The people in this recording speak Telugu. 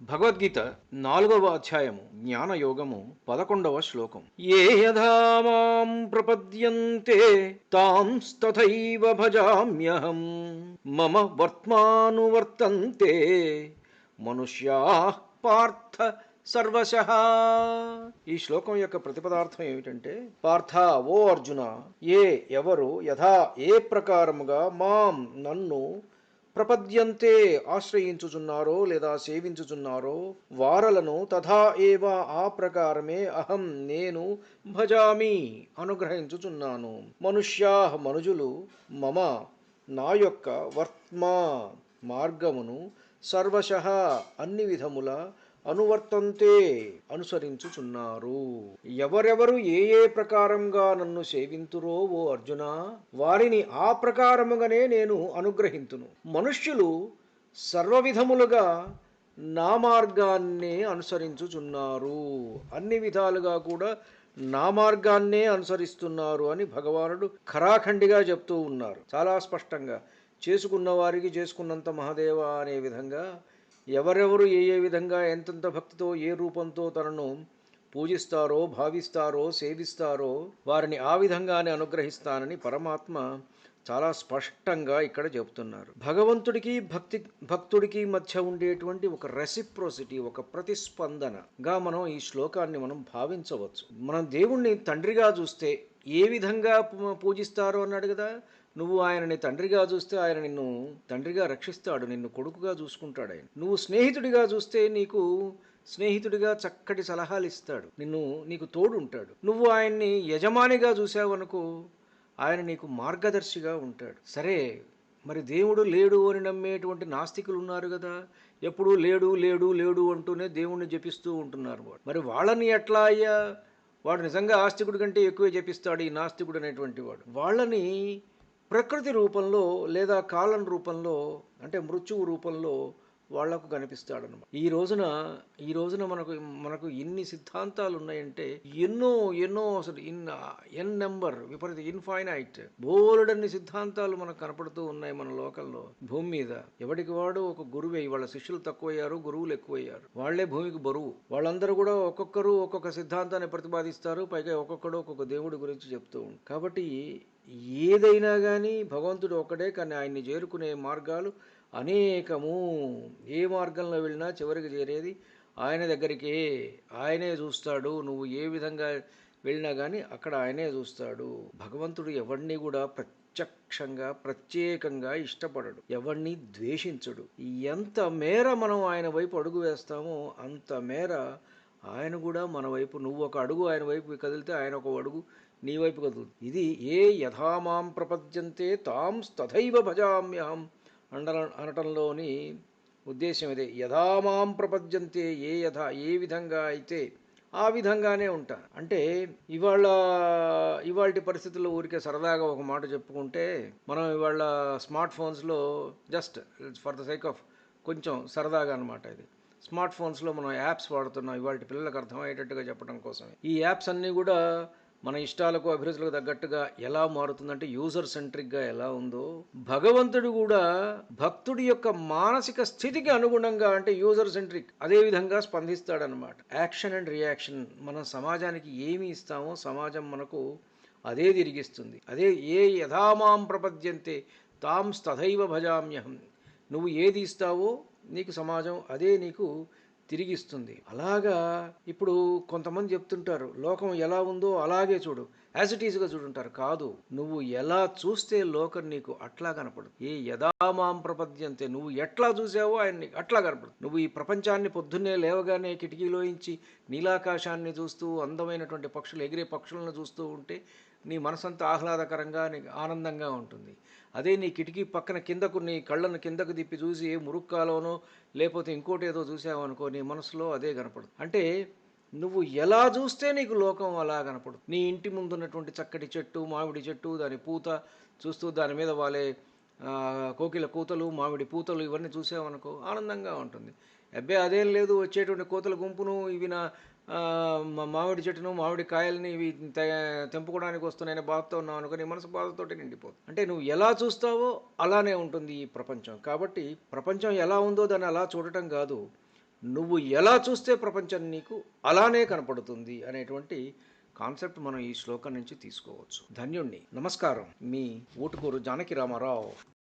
భగవద్గీత నాలుగవ అధ్యాయము జ్ఞానయోగము పదకొండవ శ్లోకం. ఏ యథా మాం ప్రపద్యంతే తాంస్తథైవ భజామ్యహం. మమ వర్త్మానువర్తంతే మనుష్యా పార్థ సర్వశ. ఈ శ్లోకం యొక్క ప్రతిపదార్థం ఏమిటంటే పార్థ ఓ అర్జున ఏ ఎవరు యథా ఏ ప్రకారముగా మాం నన్ను ప్రపద్యంతే ఆశ్రయించుచున్నారో లేదా సేవించుచున్నారో వారలను తథా ఏవ ఆ ప్రకారమే అహం నేను భజామి అనుగ్రహించుచున్నాను. మనుష్యా మనుజులు మమ నా యొక్క వర్త్మా మార్గమును సర్వశ అన్ని విధముల అనువర్తంతే అనుసరించుచున్నారు. ఎవరెవరు ఏ ఏ ప్రకారంగా నన్ను సేవింతురో ఓ అర్జున వారిని ఆ ప్రకారముగానే నేను అనుగ్రహింతును. మనుష్యులు సర్వవిధములుగా నా మార్గాన్నే అనుసరించుచున్నారు. అన్ని విధాలుగా కూడా నా మార్గాన్నే అనుసరిస్తున్నారు అని భగవానుడు ఖరాఖండిగా చెప్తూ ఉన్నారు. చాలా స్పష్టంగా చేసుకున్న వారికి చేసుకున్నంత మహాదేవ అనే విధంగా ఎవరెవరు ఏ ఏ విధంగా ఎంతెంత భక్తితో ఏ రూపంతో తనను పూజిస్తారో భావిస్తారో సేవిస్తారో వారిని ఆ విధంగానే అనుగ్రహిస్తానని పరమాత్మ చాలా స్పష్టంగా ఇక్కడ చెబుతున్నారు. భగవంతుడికి భక్తి భక్తుడికి మధ్య ఉండేటువంటి ఒక రెసిప్రోసిటీ ఒక ప్రతిస్పందనగా మనం ఈ శ్లోకాన్ని మనం భావించవచ్చు. మనం దేవుణ్ణి తండ్రిగా చూస్తే ఏ విధంగా పూజిస్తారో అన్నాడు కదా? నువ్వు ఆయనని తండ్రిగా చూస్తే ఆయన నిన్ను తండ్రిగా రక్షిస్తాడు నిన్ను కొడుకుగా చూసుకుంటాడు ఆయన. నువ్వు స్నేహితుడిగా చూస్తే నీకు స్నేహితుడిగా చక్కటి సలహాలు ఇస్తాడు. నిన్ను నీకు తోడు ఉంటాడు నువ్వు ఆయన్ని యజమానిగా చూసావనుకో ఆయన నీకు మార్గదర్శిగా ఉంటాడు. సరే మరి దేవుడు లేడు అని నమ్మేటువంటి నాస్తికులు ఉన్నారు కదా. ఎప్పుడు లేడు లేడు లేడు అంటూనే దేవుణ్ణి జపిస్తూ ఉంటున్నారు వాడు. మరి వాళ్ళని ఎట్లా అయ్యా? వాడు నిజంగా ఆస్తికుడి కంటే ఎక్కువే జపిస్తాడు ఈ నాస్తికుడు అనేటువంటి వాడు. వాళ్ళని ప్రకృతి రూపంలో లేదా కాలం రూపంలో అంటే మృత్యువు రూపంలో వాళ్ళకు కనిపిస్తాడనమాట ఈ రోజున ఈ రోజున మనకు మనకు ఎన్ని సిద్ధాంతాలు ఉన్నాయంటే ఎన్నో ఎన్నో అసలు ఇన్ ఎన్ నెంబర్ విపరీత ఇన్ఫైనైట్ బోలెడన్ని సిద్ధాంతాలు మనకు కనపడుతూ ఉన్నాయి మన లోకంలో. భూమి మీద ఎవడికి వాడు ఒక గురువే వాళ్ళ శిష్యులు తక్కువయ్యారు గురువులు ఎక్కువయ్యారు. వాళ్ళే భూమికి బరువు. వాళ్ళందరూ కూడా ఒక్కొక్కరు ఒక్కొక్క సిద్ధాంతాన్ని ప్రతిపాదిస్తారు పైగా ఒక్కొక్కడు ఒక్కొక్క దేవుడి గురించి చెప్తూ ఉంటారు. కాబట్టి ఏదైనా కానీ భగవంతుడు ఒక్కడే కానీ ఆయన్ని చేరుకునే మార్గాలు అనేకము ఏ మార్గంలో వెళ్ళినా చివరికి చేరేది ఆయన దగ్గరికే. ఆయనే చూస్తాడు నువ్వు ఏ విధంగా వెళ్ళినా కానీ అక్కడ ఆయనే చూస్తాడు. భగవంతుడు ఎవరిని కూడా ప్రత్యక్షంగా ప్రత్యేకంగా ఇష్టపడడు. ఎవరిని ద్వేషించడు. ఎంత మేర మనం ఆయన వైపు అడుగు వేస్తామో అంత మేర ఆయన కూడా మన వైపు నువ్వు ఒక అడుగు ఆయన వైపు కదిలితే ఆయన ఒక అడుగు నీ వైపు కదులుతుంది. ఇది ఏ యథామాం ప్రపద్యంతే తాం తథైవ భజామ్యహం. అండల అనటంలోని ఉద్దేశం ఇదే. యథామాం ప్రపద్యంతే ఏ యథ ఏ విధంగా అయితే ఆ విధంగానే ఉంటాను అంటే ఇవాళ ఇవాళ పరిస్థితుల్లో ఊరికే సరదాగా ఒక మాట చెప్పుకుంటే మనం ఇవాళ స్మార్ట్ ఫోన్స్లో just for the sake of కొంచెం సరదాగా అనమాట ఇది. స్మార్ట్ ఫోన్స్లో మనం యాప్స్ వాడుతున్నాం. ఇవాళ పిల్లలకు అర్థమయ్యేటట్టుగా చెప్పడం కోసమే. ఈ యాప్స్ అన్నీ కూడా మన ఇష్టాలకు అభిరుచులకు తగ్గట్టుగా ఎలా మారుతుందంటే యూజర్ సెంట్రిక్గా ఎలా ఉందో భగవంతుడు కూడా భక్తుడి యొక్క మానసిక స్థితికి అనుగుణంగా అంటే యూజర్ సెంట్రిక్ అదే విధంగా స్పందిస్తాడనమాట యాక్షన్ అండ్ రియాక్షన్ మనం సమాజానికి ఏమి ఇస్తామో సమాజం మనకు అదే తిరిగిస్తుంది. అదే ఏ యథామాం ప్రపద్యంతే తాం తథైవ భజామ్యహం. నువ్వు ఏది ఇస్తావో నీకు సమాజం అదే నీకు తిరిగిస్తుంది. అలాగా ఇప్పుడు కొంతమంది చెప్తుంటారు లోకం ఎలా ఉందో అలాగే చూడు. యాజ్ ఇట్ ఈజ్గా చూడుంటారు. కాదు నువ్వు ఎలా చూస్తే లోకం నీకు అట్లా కనపడు ఏ యథామాం ప్రపద్యంతే. నువ్వు ఎట్లా చూసావో ఆయన నీకు అట్లా కనపడు నువ్వు ఈ ప్రపంచాన్ని పొద్దున్నే లేవగానే కిటికీలోంచి నీలాకాశాన్ని చూస్తూ అందమైనటువంటి పక్షులు ఎగిరే పక్షులను చూస్తూ ఉంటే నీ మనసంతా ఆహ్లాదకరంగా నీకు ఆనందంగా ఉంటుంది. అదే నీ కిటికీ పక్కన కిందకు నీ కళ్ళను కిందకు తిప్పి చూసి మురుక్కాలోనో లేకపోతే ఇంకోటి ఏదో చూసావనుకో నీ మనసులో అదే కనపడదు. అంటే నువ్వు ఎలా చూస్తే నీకు లోకం అలా కనపడు నీ ఇంటి ముందున్నటువంటి చక్కటి చెట్టు మామిడి చెట్టు దాని పూత చూస్తూ దాని మీద వాళ్ళే కోకిల కూతలు మామిడి పూతలు ఇవన్నీ చూసావనుకో ఆనందంగా ఉంటుంది. అబ్బే అదేం లేదు వచ్చేటువంటి కోతల గుంపును ఇవి నా మామిడి చెట్టును మామిడి కాయల్ని ఇవి తెంపుకోవడానికి వస్తున్నాయని బాధతో ఉన్నావు అనుకో నీ మనసు బాధతోటి నిండిపోతుంది అంటే నువ్వు ఎలా చూస్తావో అలానే ఉంటుంది ఈ ప్రపంచం. కాబట్టి ప్రపంచం ఎలా ఉందో దాన్ని అలా చూడటం కాదు. నువ్వు ఎలా చూస్తే ప్రపంచం నీకు అలానే కనపడుతుంది అనేటువంటి కాన్సెప్ట్ మనం ఈ శ్లోకం నుంచి తీసుకోవచ్చు. ధన్యుణ్ణి. నమస్కారం. మీ ఊటుకూరు జానకి రామారావు.